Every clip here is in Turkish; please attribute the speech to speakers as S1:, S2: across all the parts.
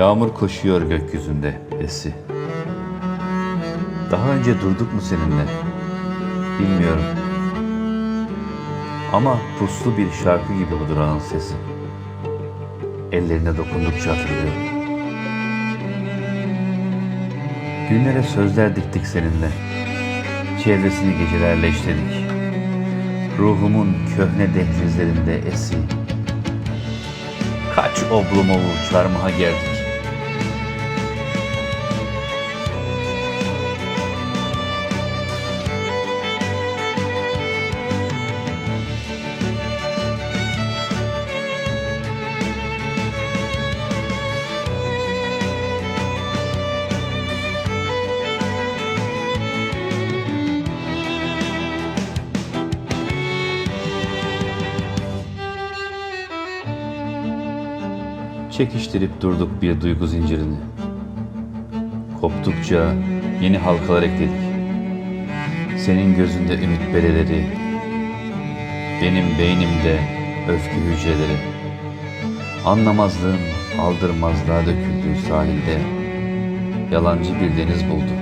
S1: Yağmur koşuyor gökyüzünde esi. Daha önce durduk mu seninle? Bilmiyorum. Ama puslu bir şarkı gibi bu durağın sesi. Ellerine dokundukça hatırlıyorum. Günlere sözler diktik seninle. Çevresini gecelerle işledik. Ruhumun köhne dehlizlerinde esi. Kaç oblumov çarmıha geldik. Çekiştirip durduk bir duygu zincirini. Koptukça yeni halkalar ekledik. Senin gözünde ümit bereleri, benim beynimde öfke hücreleri. Anlamazlığın aldırmazlığa döküldüğü sahilde yalancı bir deniz buldum.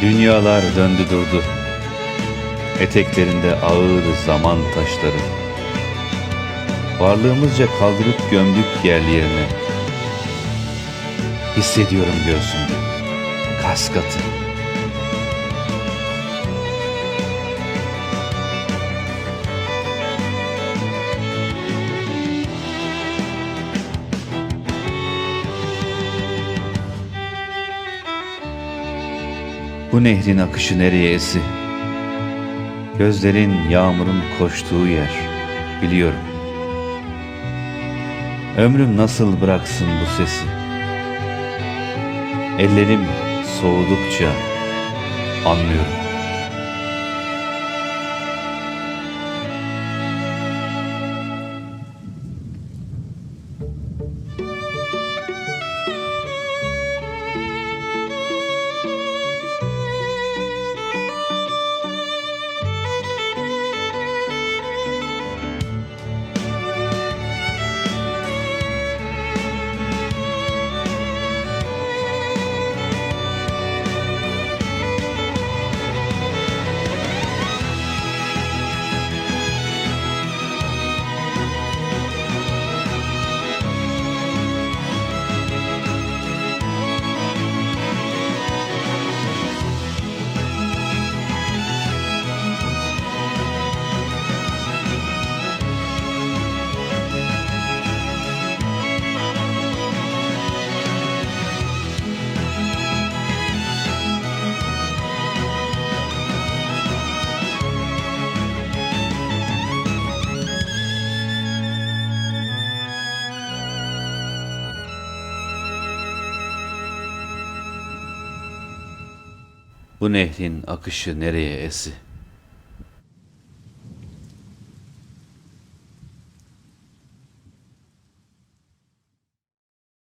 S1: Dünyalar döndü durdu. Eteklerinde ağır zaman taşları. Varlığımızca kaldırıp gömdük yerli yerine. Hissediyorum göğsümde. Kas Bu nehrin akışı nereye esi? Gözlerin yağmurun koştuğu yer, biliyorum. Ömrüm nasıl bıraksın bu sesi? Ellerim soğudukça anlıyorum. Bu nehrin akışı nereye esi?